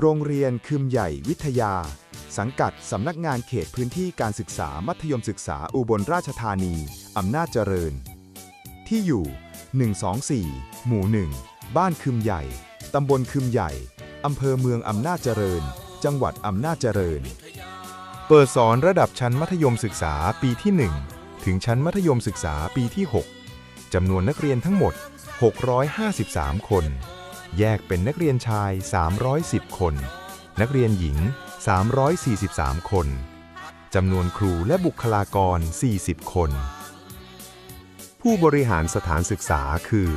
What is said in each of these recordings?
โรงเรียนคืมใหญ่วิทยา สังกัดสำนักงานเขตพื้นที่การศึกษามัธยมศึกษาอุบลราชธานี อำนาจเจริญ ที่อยู่ 124 หมู่ 1 บ้านคืมใหญ่ ตำบลคืมใหญ่ อำเภอเมืองอำนาจเจริญ จังหวัดอำนาจเจริญ เปิดสอนระดับชั้นมัธยมศึกษาปีที่ 1 ถึงชั้นมัธยมศึกษาปีที่ 6จำนวนนักเรียนทั้งหมด 653 คน แยกเป็นนักเรียนชาย 310 คน นักเรียนหญิง 343 คนจำนวนครูและบุคลากร 40 คน ผู้บริหารสถานศึกษาคือ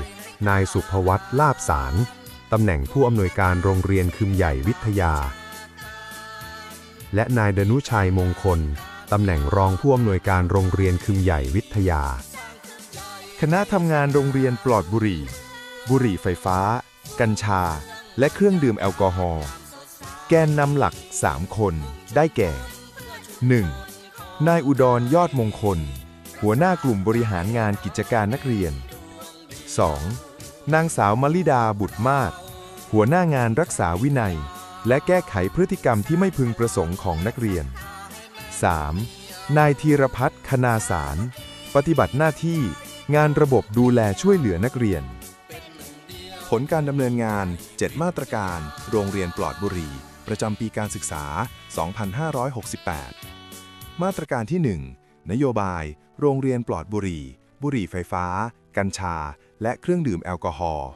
นายสุภวัตลาบสาร ตำแหน่งผู้อำนวยการโรงเรียนคืมใหญ่วิทยา และนายดนุชัยมงคล ตำแหน่งรองผู้อำนวยการโรงเรียนคืมใหญ่วิทยา คณะทำงานโรงเรียนปลอดบุหรี่ บุหรี่ไฟฟ้า กัญชา และเครื่องดื่มแอลกอฮอล์ แกนนำหลัก 3 คนได้แก่ 1. นายอุดรยอดมงคล หัวหน้ากลุ่มบริหารงานกิจการนักเรียน 2. นางสาวมลิดาบุตรมาศ หัวหน้างานรักษาวินัย และแก้ไขพฤติกรรมที่ไม่พึงประสงค์ของนักเรียน 3. นายธีรพัฒน์คณาสาร ปฏิบัติหน้าที่งานระบบดูแลช่วยเหลือนักเรียน ผลการดำเนินงาน 7 มาตรการ โรงเรียนปลอดบุหรี่ ประจำปีการศึกษา 2568 มาตรการที่ 1 นโยบาย โรงเรียนปลอดบุหรี่ บุหรี่ไฟฟ้า กัญชา และเครื่องดื่มแอลกอฮอล์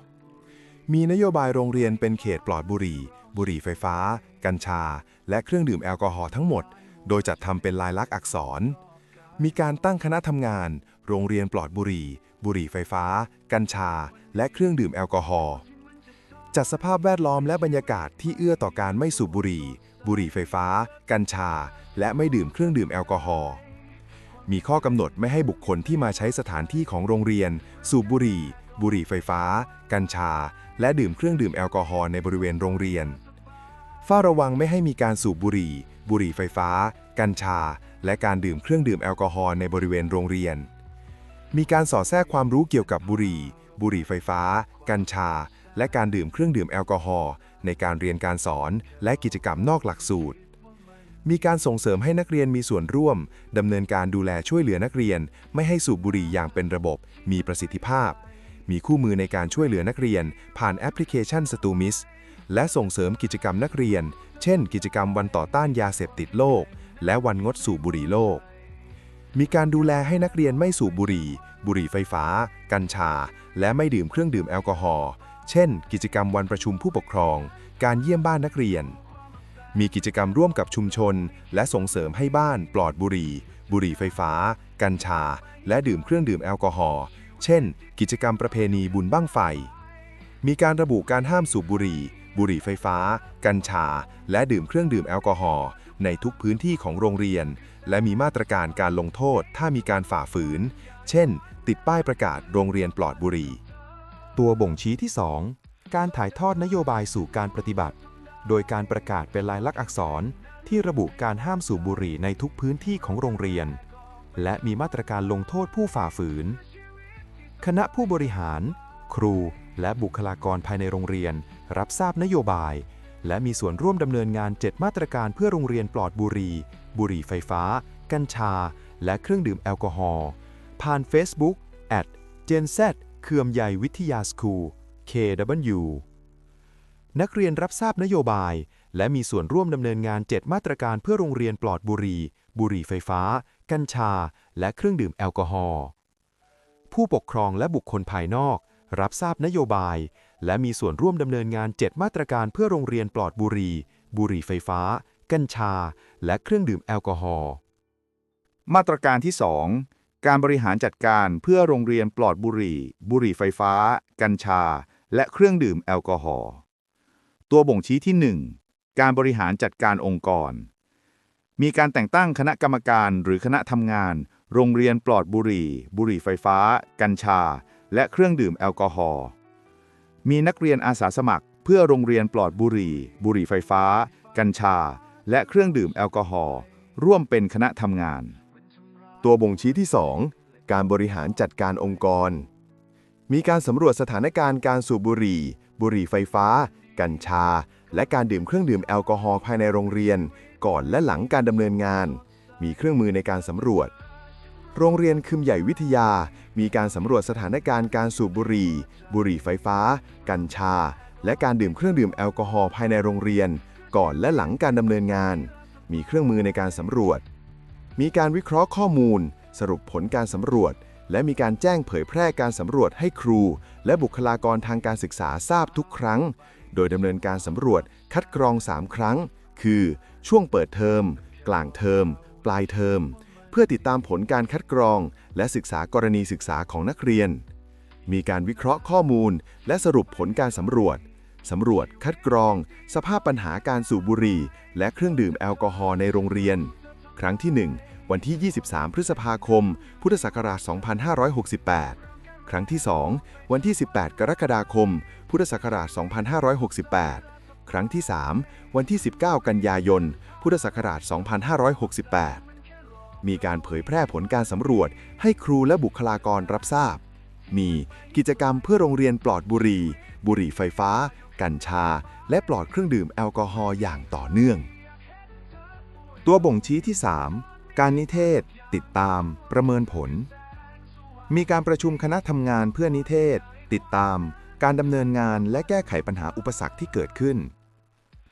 มีนโยบายโรงเรียนเป็นเขตปลอดบุหรี่ บุหรี่ไฟฟ้า กัญชา และเครื่องดื่มแอลกอฮอล์ทั้งหมด โดยจัดทำเป็นลายลักษณ์อักษร มีการตั้งคณะทำงาน โรงเรียนปลอดบุหรี่ บุหรี่ไฟฟ้า กัญชา และเครื่องดื่มแอลกอฮอล์จัดสภาพแวดล้อมและบรรยากาศที่เอื้อต่อการไม่สูบบุหรี่ บุหรี่ไฟฟ้า กัญชา และไม่ดื่มเครื่องดื่มแอลกอฮอล์มีข้อกำหนดไม่ให้บุคคลที่มาใช้สถานที่ของโรงเรียน สูบบุหรี่ บุหรี่ไฟฟ้า กัญชา และดื่มเครื่องดื่มแอลกอฮอล์ในบริเวณโรงเรียนเฝ้าระวังไม่ให้มีการสูบบุหรี่ บุหรี่ไฟฟ้า กัญชา และการดื่มเครื่องดื่มแอลกอฮอล์ในบริเวณโรงเรียน มีการสอดแทรกความรู้เกี่ยวกับบุหรี่ บุหรี่ไฟฟ้า กัญชา และการดื่มเครื่องดื่มแอลกอฮอล์ในการเรียนการสอนและกิจกรรมนอกหลักสูตร มีการส่งเสริมให้นักเรียนมีส่วนร่วมดำเนินการดูแลช่วยเหลือนักเรียน ไม่ให้สูบบุหรี่อย่างเป็นระบบ มีประสิทธิภาพ มีคู่มือในการช่วยเหลือนักเรียน ผ่านแอปพลิเคชันสตูมิสและส่งเสริมกิจกรรมนักเรียน เช่น กิจกรรมวันต่อต้านยาเสพติดโลก และวันงดสูบบุหรี่โลก มีการดูแลให้นักเรียนไม่สูบบุหรี่ บุหรี่ไฟฟ้า กัญชา และไม่ดื่มเครื่องดื่มแอลกอฮอล์ เช่น กิจกรรมวันประชุมผู้ปกครอง การเยี่ยมบ้านนักเรียน มีกิจกรรมร่วมกับชุมชน และส่งเสริมให้บ้านปลอดบุหรี่ บุหรี่ไฟฟ้า กัญชา และดื่มเครื่องดื่มแอลกอฮอล์ เช่น กิจกรรมประเพณีบุญบั้งไฟ มีการระบุการห้ามสูบบุหรี่ บุหรี่ไฟฟ้า กัญชา และดื่มเครื่องดื่มแอลกอฮอล์ในทุกพื้นที่ของโรงเรียน และมีมาตรการการลงโทษถ้ามีการฝ่าฝืน เช่น ติดป้ายประกาศโรงเรียนปลอดบุหรี่ ตัวบ่งชี้ที่ 2 การถ่ายทอดนโยบายสู่การปฏิบัติ โดยการประกาศเป็นลายลักษณ์อักษรที่ระบุการห้ามสูบบุหรี่ในทุกพื้นที่ของโรงเรียน และมีมาตรการลงโทษผู้ฝ่าฝืน คณะผู้บริหาร ครู และบุคลากรภายในโรงเรียน รับทราบนโยบาย และมีส่วนร่วมดำเนินงาน 7 มาตรการเพื่อโรงเรียนปลอดบุหรี่ บุหรี่ไฟฟ้า กัญชา และเครื่องดื่มแอลกอฮอล์ ผ่าน Facebook at Gen Z เคือมใหญ่วิทยาสคูล KW นักเรียนรับทราบนโยบาย และมีส่วนร่วมดำเนินงาน 7 มาตรการเพื่อโรงเรียนปลอดบุหรี่ บุหรี่ไฟฟ้า กัญชา และเครื่องดื่มแอลกอฮอล์ ผู้ปกครองและบุคคลภายนอก รับทราบนโยบาย และมีส่วนร่วมดำเนินงาน 7 มาตรการเพื่อโรงเรียนปลอดบุหรี่ บุหรี่ไฟฟ้า กัญชา และเครื่องดื่มแอลกอฮอล์ มาตรการที่ 2 การบริหารจัดการเพื่อโรงเรียนปลอดบุหรี่ บุหรี่ไฟฟ้า กัญชา และเครื่องดื่มแอลกอฮอล์ ตัวบ่งชี้ที่ 1 การบริหารจัดการองค์กร มีการแต่งตั้งคณะกรรมการหรือคณะทำงาน โรงเรียนปลอดบุหรี่ บุหรี่ไฟฟ้า กัญชา และเครื่องดื่มแอลกอฮอล์ มีนักเรียนอาสาสมัคร เพื่อโรงเรียนปลอดบุหรี่ บุหรี่ไฟฟ้า กัญชา และเครื่องดื่มแอลกอฮอล์ร่วมเป็นคณะทำงาน ตัวบ่งชี้ที่ 2 การบริหารจัดการองค์กร มีการสำรวจสถานการณ์การสูบบุหรี่ บุหรี่ไฟฟ้า กัญชา และการดื่มเครื่องดื่มแอลกอฮอล์ภายในโรงเรียน ก่อนและหลังการดำเนินงาน มีเครื่องมือในการสำรวจ โรงเรียนคืมใหญ่วิทยา มีการสำรวจสถานการณ์การสูบบุหรี่ บุหรี่ไฟฟ้า กัญชา และการดื่มเครื่องดื่มแอลกอฮอล์ภายในโรงเรียน ก่อนและหลังการดำเนินงาน มีเครื่องมือในการสำรวจ มีการวิเคราะห์ข้อมูล สรุปผลการสำรวจ และมีการแจ้งเผยแพร่การสำรวจให้ครู และบุคลากรทางการศึกษาทราบทุกครั้ง โดยดำเนินการสำรวจคัดกรอง 3 ครั้ง คือ ช่วงเปิดเทอม กลางเทอม ปลายเทอม เพื่อติดตามผลการคัดกรอง และศึกษากรณีศึกษาของนักเรียน มีการวิเคราะห์ข้อมูล และสรุปผลการสำรวจสำรวจ คัดกรอง สภาพปัญหาการสูบบุหรี่ และเครื่องดื่มแอลกอฮอล์ในโรงเรียน ครั้งที่ 1 วันที่ 23 พฤษภาคม พุทธศักราช 2568 ครั้งที่ 2 วันที่ 18 กรกฎาคม พุทธศักราช 2568 ครั้งที่ 3 วันที่ 19 กันยายน พุทธศักราช 2568 มีการเผยแพร่ผลการสำรวจ ให้ครูและบุคลากรรับทราบ มีกิจกรรมเพื่อโรงเรียนปลอดบุหรี่ บุหรี่ไฟฟ้า กัญชา และปลอดเครื่องดื่มแอลกอฮอล์อย่างต่อเนื่อง ตัวบ่งชี้ที่ 3 การนิเทศ ติดตาม ประเมินผล มีการประชุมคณะทำงานเพื่อนิเทศ ติดตาม การดำเนินงานและแก้ไขปัญหาอุปสรรคที่เกิดขึ้น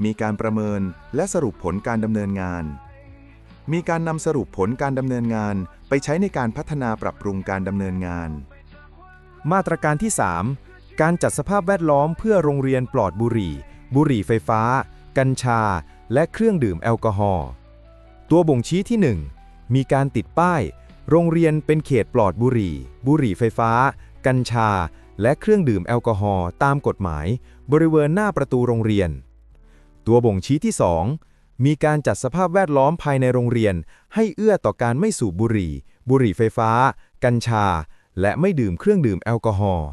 มีการประเมินและสรุปผลการดำเนินงาน มีการนำสรุปผลการดำเนินงานไปใช้ในการพัฒนาปรับปรุงการดำเนินงาน มาตรการที่ 3 การจัดสภาพแวดล้อมเพื่อโรงเรียนปลอดบุหรี่ บุหรี่ไฟฟ้า กัญชา และเครื่องดื่มแอลกอฮอล์ ตัวบ่งชี้ที่ 1 มีการติดป้าย โรงเรียนเป็นเขตปลอดบุหรี่ บุหรี่ไฟฟ้า กัญชา และเครื่องดื่มแอลกอฮอล์ตามกฎหมาย บริเวณหน้าประตูโรงเรียน ตัวบ่งชี้ที่ 2 มีการจัดสภาพแวดล้อมภายในโรงเรียน ให้เอื้อต่อการไม่สูบบุหรี่ บุหรี่ไฟฟ้า กัญชา และไม่ดื่มเครื่องดื่มแอลกอฮอล์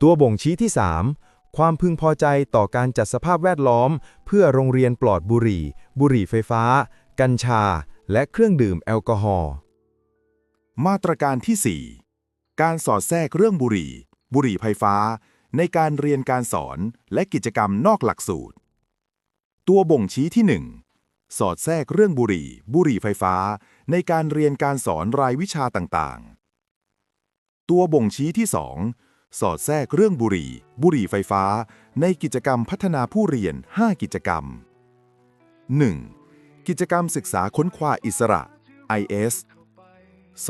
ตัวบ่งชี้ที่ 3 ความพึงพอใจต่อการจัดสภาพแวดล้อม เพื่อโรงเรียนปลอดบุหรี่ บุหรี่ไฟฟ้า กัญชา และเครื่องดื่มแอลกอฮอล์ มาตรการที่ 4 การสอดแทรกเรื่องบุหรี่ บุหรี่ไฟฟ้า ในการเรียนการสอนและกิจกรรมนอกหลักสูตร ตัวบ่งชี้ที่ 1 สอดแทรกเรื่องบุหรี่ บุหรี่ไฟฟ้า ในการเรียนการสอนรายวิชาต่างๆ ตัวบ่งชี้ที่ 2 สอดแทรกเรื่องบุหรี่ บุหรี่ไฟฟ้า ในกิจกรรมพัฒนาผู้เรียน 5 กิจกรรม 1. กิจกรรมศึกษาค้นคว้าอิสระ IS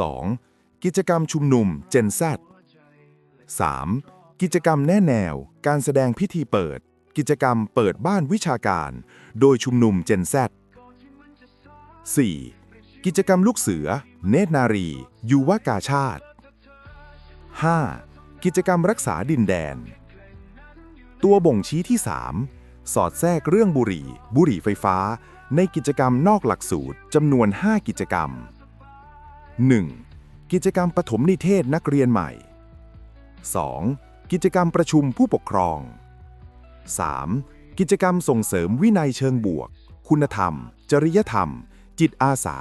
2. กิจกรรมชุมนุม Gen Z 3. กิจกรรมแน่แนว การแสดงพิธีเปิด กิจกรรมเปิดบ้านวิชาการ โดยชุมนุม Gen Z 4. กิจกรรมลูกเสือ เนตรนารี ยุวกาชาติ 5. กิจกรรมรักษาดินแดน ตัวบ่งชี้ที่ 3 สอดแทรกเรื่องบุหรี่ บุหรี่ไฟฟ้า ในกิจกรรมนอกหลักสูตรจำนวน 5 กิจกรรม 1. กิจกรรมปฐมนิเทศนักเรียนใหม่ 2. กิจกรรมประชุมผู้ปกครอง 3. กิจกรรมส่งเสริมวินัยเชิงบวก คุณธรรม จริยธรรม จิตอาสา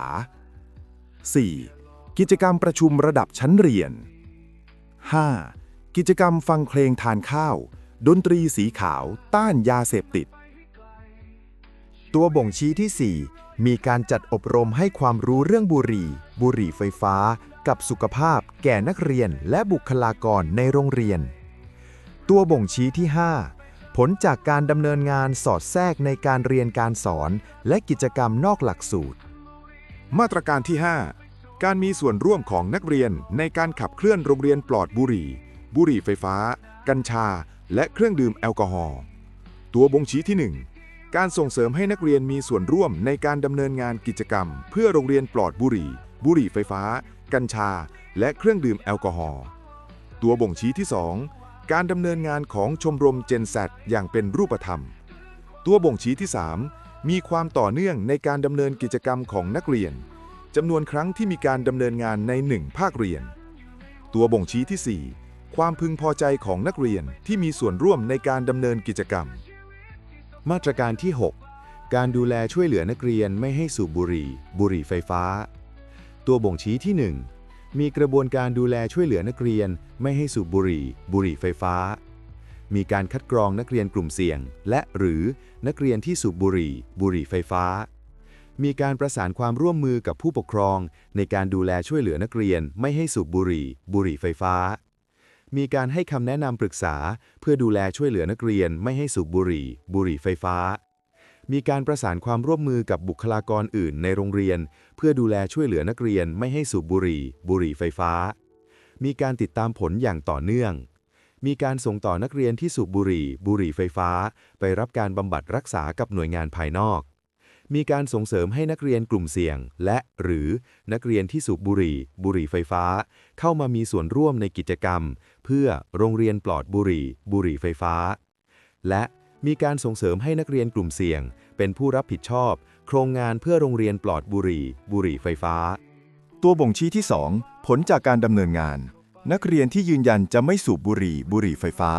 4. กิจกรรมประชุมระดับชั้นเรียน 5. กิจกรรมฟังเพลงทานข้าว ดนตรีสีขาวต้านยาเสพติด ตัวบ่งชี้ที่ 4 มีการจัดอบรมให้ความรู้เรื่องบุหรี่ บุหรี่ไฟฟ้า กับสุขภาพ แก่นักเรียนและบุคลากรในโรงเรียน ตัวบ่งชี้ที่ 5 ผลจากการดำเนินงานสอดแทรกในการเรียนการสอน และกิจกรรมนอกหลักสูตร มาตรการที่ 5 การมีส่วนร่วมของนักเรียนในการขับเคลื่อนโรงเรียนปลอดบุหรี่ บุหรี่ไฟฟ้า กัญชา และเครื่องดื่มแอลกอฮอล์ตัวบ่งชี้ที่ 1 การส่งเสริมให้นักเรียนมีส่วนร่วมในการดำเนินงานกิจกรรม เพื่อโรงเรียนปลอดบุหรี่ บุหรี่ไฟฟ้า กัญชา และเครื่องดื่มแอลกอฮอล์ตัวบ่งชี้ที่ 2 การดำเนินงานของชมรมเจนแซอย่างเป็นรูปธรรม ตัวบ่งชี้ที่ 3 มีความต่อเนื่องในการดำเนินกิจกรรมของนักเรียนจำนวนครั้งที่มีการดำเนินงานใน 1 ภาคเรียน ตัวบ่งชี้ที่ 4 ความพึงพอใจของนักเรียนที่มีส่วนร่วมในการดำเนินกิจกรรม มาตรการที่ 6 การดูแลช่วยเหลือนักเรียนไม่ให้สูบบุหรี่ บุหรี่ไฟฟ้า ตัวบ่งชี้ที่ 1 มีกระบวนการดูแลช่วยเหลือนักเรียน ไม่ให้สูบบุหรี่ บุหรี่ไฟฟ้า มีการคัดกรองนักเรียนกลุ่มเสี่ยง และหรือนักเรียนที่สูบบุหรี่ บุหรี่ไฟฟ้า มีการประสานความร่วมมือกับผู้ปกครอง ในการดูแลช่วยเหลือนักเรียน ไม่ให้สูบบุหรี่ บุหรี่ไฟฟ้า มีการให้คำแนะนำปรึกษา เพื่อดูแลช่วยเหลือนักเรียน ไม่ให้สูบบุหรี่ บุหรี่ไฟฟ้า มีการประสานความร่วมมือกับบุคลากรอื่นในโรงเรียน เพื่อดูแลช่วยเหลือนักเรียนไม่ให้สูบบุหรี่ บุหรี่ไฟฟ้า มีการติดตามผลอย่างต่อเนื่อง มีการส่งต่อนักเรียนที่สูบบุหรี่ บุหรี่ไฟฟ้า ไปรับการบำบัดรักษากับหน่วยงานภายนอก มีการส่งเสริมให้นักเรียนกลุ่มเสี่ยง และหรือนักเรียนที่สูบบุหรี่ บุหรี่ไฟฟ้า เข้ามามีส่วนร่วมในกิจกรรม เพื่อโรงเรียนปลอดบุหรี่ บุหรี่ไฟฟ้าและ มีการส่งเสริมให้นักเรียนกลุ่มเสี่ยง เป็นผู้รับผิดชอบ โครงงานเพื่อโรงเรียนปลอดบุหรี่ บุหรี่ไฟฟ้า ตัวบ่งชี้ที่ 2 ผลจากการดำเนินงาน นักเรียนที่ยืนยันจะไม่สูบบุหรี่ บุหรี่ไฟฟ้า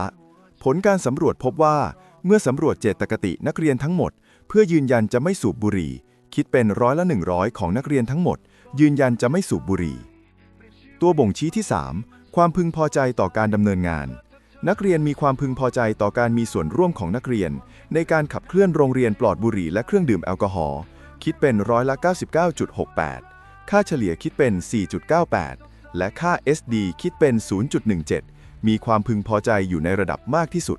ผลการสำรวจพบว่า เมื่อสำรวจเจตคตินักเรียนทั้งหมด เพื่อยืนยันจะไม่สูบบุหรี่ คิดเป็นร้อยละ100ของนักเรียนทั้งหมด ยืนยันจะไม่สูบบุหรี่ ตัวบ่งชี้ที่ 3 ความพึงพอใจต่อการดำเนินงาน นักเรียนมีความพึงพอใจต่อการมีส่วนร่วมของนักเรียน ในการขับเคลื่อนโรงเรียนปลอดบุหรี่และเครื่องดื่มแอลกอฮอล์คิดเป็นร้อยละ 99.68 ค่าเฉลี่ยคิดเป็น 4.98 และค่า SD คิดเป็น 0.17 มีความพึงพอใจอยู่ในระดับมากที่สุด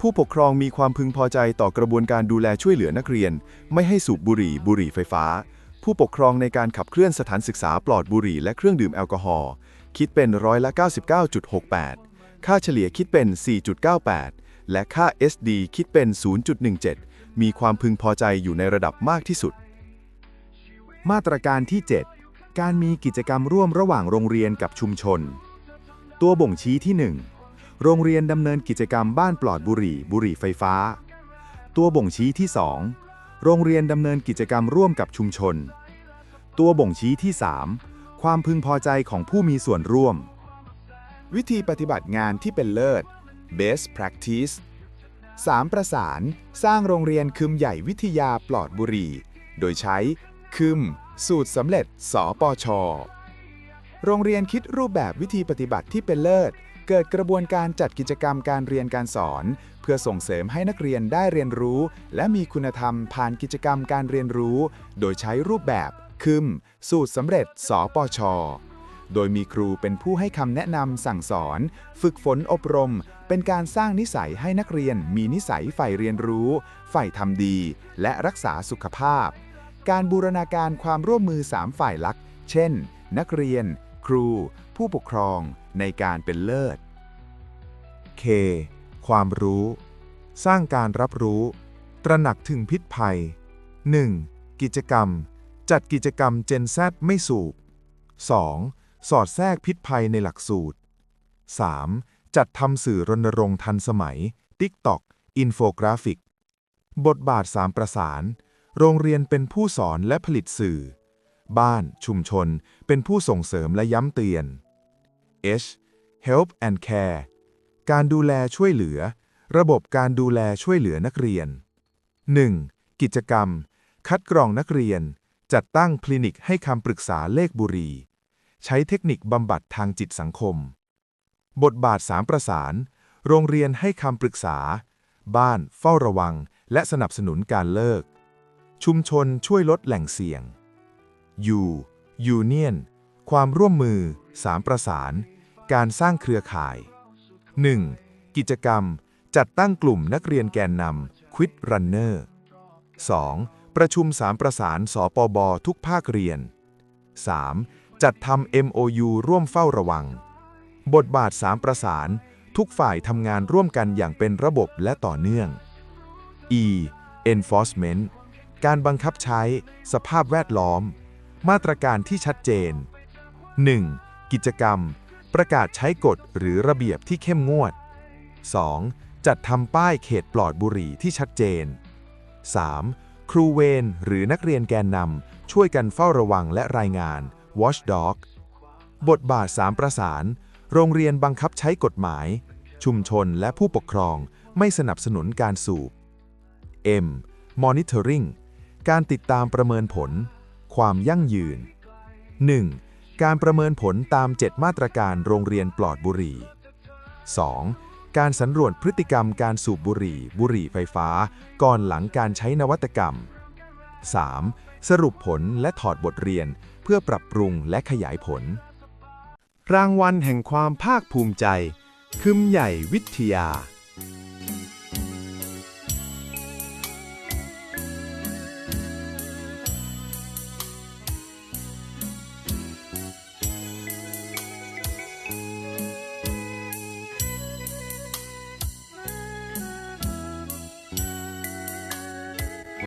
ผู้ปกครองมีความพึงพอใจต่อกระบวนการดูแลช่วยเหลือนักเรียน ไม่ให้สูบบุหรี่บุหรี่ไฟฟ้า ผู้ปกครองในการขับเคลื่อนสถานศึกษาปลอดบุหรี่และเครื่องดื่มแอลกอฮอล์คิดเป็นร้อยละ 99.68 ค่าเฉลี่ยคิดเป็น 4.98 และค่า SD คิดเป็น 0.17 มีความพึงพอใจอยู่ในระดับมากที่สุด มาตรการที่ 7 การมีกิจกรรมร่วมระหว่างโรงเรียนกับชุมชน ตัวบ่งชี้ที่ 1 โรงเรียนดำเนินกิจกรรมบ้านปลอดบุหรี่ บุหรี่ไฟฟ้า ตัวบ่งชี้ที่ 2 โรงเรียนดำเนินกิจกรรมร่วมกับชุมชน ตัวบ่งชี้ที่ 3 ความพึงพอใจของผู้มีส่วนร่วม วิธีปฏิบัติงานที่เป็นเลิศ best practice 3. ประสานสร้างโรงเรียนคืมใหญ่วิทยาปลอดบุหรี โดยใช้คืม สูตรสำเร็จ สปช โรงเรียนคิดรูปแบบวิธีปฏิบัติที่เป็นเลิศ เกิดกระบวนการจัดกิจกรรมการเรียนการสอน เพื่อส่งเสริมให้นักเรียนได้เรียนรู้ และมีคุณธรรมผ่านกิจกรรมการเรียนรู้ โดยใช้รูปแบบคืม สูตรสำเร็จ สปช โดยมีครูเป็นผู้ให้คำแนะนำสั่งสอน ฝึกฝนอบรม เป็นการสร้างนิสัยให้นักเรียนมีนิสัยใฝ่เรียนรู้ใฝ่ทำดี และรักษาสุขภาพ การบูรณาการความร่วมมือ 3 ฝ่ายลัก เช่น นักเรียน ครู ผู้ปกครอง ในการเป็นเลิศ K ความรู้ สร้างการรับรู้ ตระหนักถึงพิษภัย 1. กิจกรรม จัดกิจกรรม Gen Z ไม่สูบ 2. สอดแทรกพิษภัยในหลักสูตร 3. จัดทำสื่อรณรงค์ทันสมัย TikTok อินโฟกราฟิก บทบาท 3 ประสาน โรงเรียนเป็นผู้สอนและผลิตสื่อ บ้านชุมชนเป็นผู้ส่งเสริมและย้ำเตือน H Help and Care การดูแลช่วยเหลือ ระบบการดูแลช่วยเหลือนักเรียน 1. กิจกรรม คัดกรองนักเรียน จัดตั้งคลินิกให้คำปรึกษาเลขบุรี ใช้เทคนิคบำบัดทางจิตสังคม บทบาท3ประสาน โรงเรียนให้คำปรึกษา บ้านเฝ้าระวัง และสนับสนุนการเลิก ชุมชนช่วยลดแหล่งเสี่ยง U Union ความร่วมมือ3ประสาน การสร้างเครือข่าย 1. กิจกรรม จัดตั้งกลุ่มนักเรียนแกนนำ Quit Runner 2. ประชุม3ประสานสปบทุกภาคเรียน 3. จัดทำ MOU ร่วมเฝ้าระวัง บทบาท 3 ประสาน ทุกฝ่ายทำงานร่วมกันอย่างเป็นระบบและต่อเนื่อง E Enforcement การบังคับใช้ สภาพแวดล้อม มาตรการที่ชัดเจน 1. กิจกรรม ประกาศใช้กฎหรือระเบียบที่เข้มงวด 2. จัดทำป้ายเขตปลอดบุหรี่ที่ชัดเจน 3. ครูเวรหรือนักเรียนแกนนำช่วยกันเฝ้าระวังและรายงาน Watchdog บทบาท 3 ประสาน โรงเรียนบังคับใช้กฎหมาย ชุมชนและผู้ปกครองไม่สนับสนุนการสูบ M Monitoring การติดตามประเมินผล ความยั่งยืน 1. การประเมินผลตาม 7 มาตรการโรงเรียนปลอดบุหรี่ 2. การสำรวจพฤติกรรมการสูบบุหรี่ บุหรี่ไฟฟ้า ก่อนหลังการใช้นวัตกรรม 3. สรุปผลและถอดบทเรียน พื่อปรับปรุงและขยายผล รางวัลแห่งความภาคภูมิใจ คึมใหญ่วิทยา